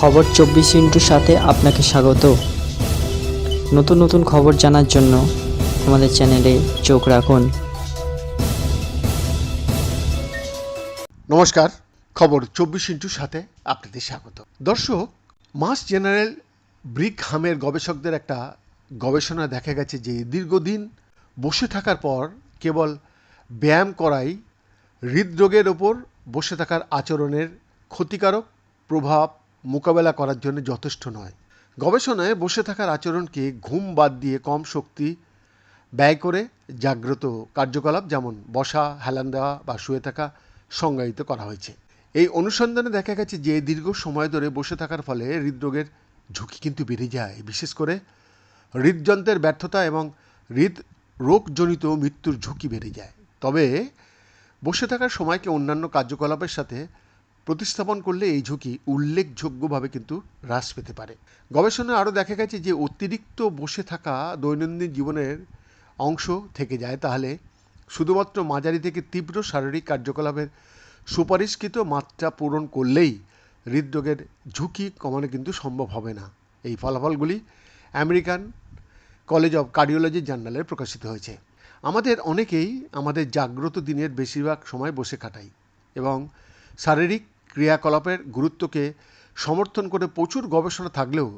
খবর চব্বিশ ইন্টুর সাথে আপনাকে স্বাগত। নতুন নতুন খবর জানার জন্য আমাদের চ্যানেলে চোখ রাখুন। নমস্কার, খবর চব্বিশ ইন্টুর সাথে আপনাদের স্বাগত। দর্শক, মাস জেনারেল ব্রিকহামের গবেষকদের একটা গবেষণা দেখা গেছে যে দীর্ঘদিন বসে থাকার পর কেবল ব্যায়াম করাই হৃদরোগের ওপর বসে থাকার আচরণের ক্ষতিকারক প্রভাব মোকাবেলা করার জন্য যথেষ্ট নয়। গবেষণায় বসে থাকার আচরণকে ঘুম বাদ দিয়ে কম শক্তি ব্যয় করে জাগ্রত কার্যকলাপ যেমন বসা, হেলান দেওয়া বা শুয়ে থাকা সংজ্ঞায়িত করা হয়েছে। এই অনুসন্ধানে দেখা গেছে যে দীর্ঘ সময় ধরে বসে থাকার ফলে হৃদরোগের ঝুঁকি কিন্তু বেড়ে যায়। বিশেষ করে হৃদযন্ত্রের ব্যর্থতা এবং হৃদ রোগজনিত মৃত্যুর ঝুঁকি বেড়ে যায়। তবে বসে থাকার সময়কে অন্যান্য কার্যকলাপের সাথে প্রতিস্থাপন করলে এই ঝুঁকি উল্লেখযোগ্যভাবে কিন্তু হ্রাস পেতে পারে। গবেষণায় আরও দেখা গেছে যে অতিরিক্ত বসে থাকা দৈনন্দিন জীবনের অংশ থেকে যায়, তাহলে শুধুমাত্র মাঝারি থেকে তীব্র শারীরিক কার্যকলাপের সুপারিশকৃত মাত্রা পূরণ করলেই হৃদরোগের ঝুঁকি কমানো কিন্তু সম্ভব হবে না। এই ফলাফলগুলি আমেরিকান কলেজ অফ কার্ডিওলজি জার্নালে প্রকাশিত হয়েছে। আমাদের অনেকেই আমাদের জাগ্রত দিনের বেশিরভাগ সময় বসে কাটাই এবং শারীরিক ক্রিয়াকলাপের গুরুত্বকে সমর্থন করে প্রচুর গবেষণা থাকলেও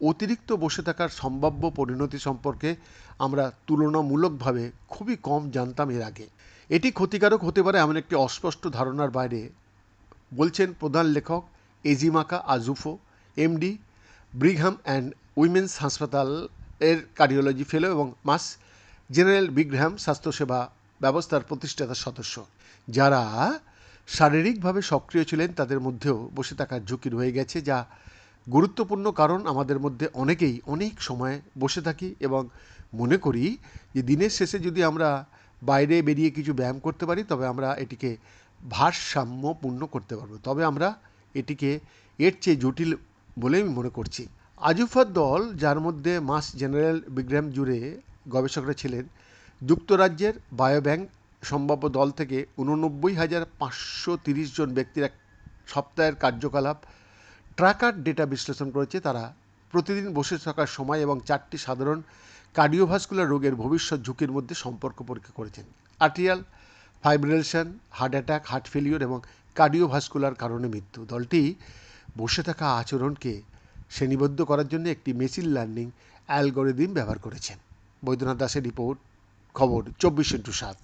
অতিরিক্ত বসে থাকার সম্ভাব্য পরিণতি সম্পর্কে আমরা তুলনামূলকভাবে খুবই কম জানতাম এর আগে। এটি ক্ষতিকারক হতে পারে এমন একটি অস্পষ্ট ধারণার বাইরে, বলছেন প্রধান লেখক Ezimaka Ajufo, MD Brigham and women's হাসপাতাল এর কার্ডিওলজি ফেলো এবং মাস জেনারেল বিগ্রাম স্বাস্থ্যসেবা ব্যবস্থার প্রতিষ্ঠাতা সদস্য, যারা শারীরিকভাবে সক্রিয় ছিলেন, তাদের মধ্যেও বসে থাকার ঝুঁকি রয়ে গেছে, যা গুরুত্বপূর্ণ কারণ আমাদের মধ্যে অনেকেই অনেক সময় বসে থাকি এবং মনে করি যে দিনের শেষে যদি আমরা বাইরে বেরিয়ে কিছু ব্যায়াম করতে পারি, তবে আমরা এটিকে ভারসাম্যপূর্ণ করতে পারব। তবে আমরা এটিকে এর চেয়ে জটিল বলে আমি মনে করছি। আজুফার দল, যার মধ্যে মাস জেনারেল বিগ্রাম জুড়ে গবেষকরা ছিলেন, যুক্তরাজ্যের বায়োব্যাংক সম্ভাব্য দল থেকে উননব্বই হাজার পাঁচশো তিরিশ জন ব্যক্তির এক সপ্তাহের কার্যকলাপ ট্র্যাকার ডেটা বিশ্লেষণ করেছে তারা। প্রতিদিন বসে থাকার সময় এবং চারটি সাধারণ কার্ডিওভাস্কুলার রোগের ভবিষ্যৎ ঝুঁকির মধ্যে সম্পর্ক পরীক্ষা করেছেন। Atrial fibrillation, heart attack, heart failure এবং কার্ডিওভাস্কুলার কারণে মৃত্যু। দলটি বসে থাকা আচরণকে শ্রেণীবদ্ধ করার জন্য একটি মেশিন লার্নিং অ্যালগোরিদিম ব্যবহার করেছেন। বৈদ্যনাথ দাসের রিপোর্ট, খবর চব্বিশ ইন্টু সাত।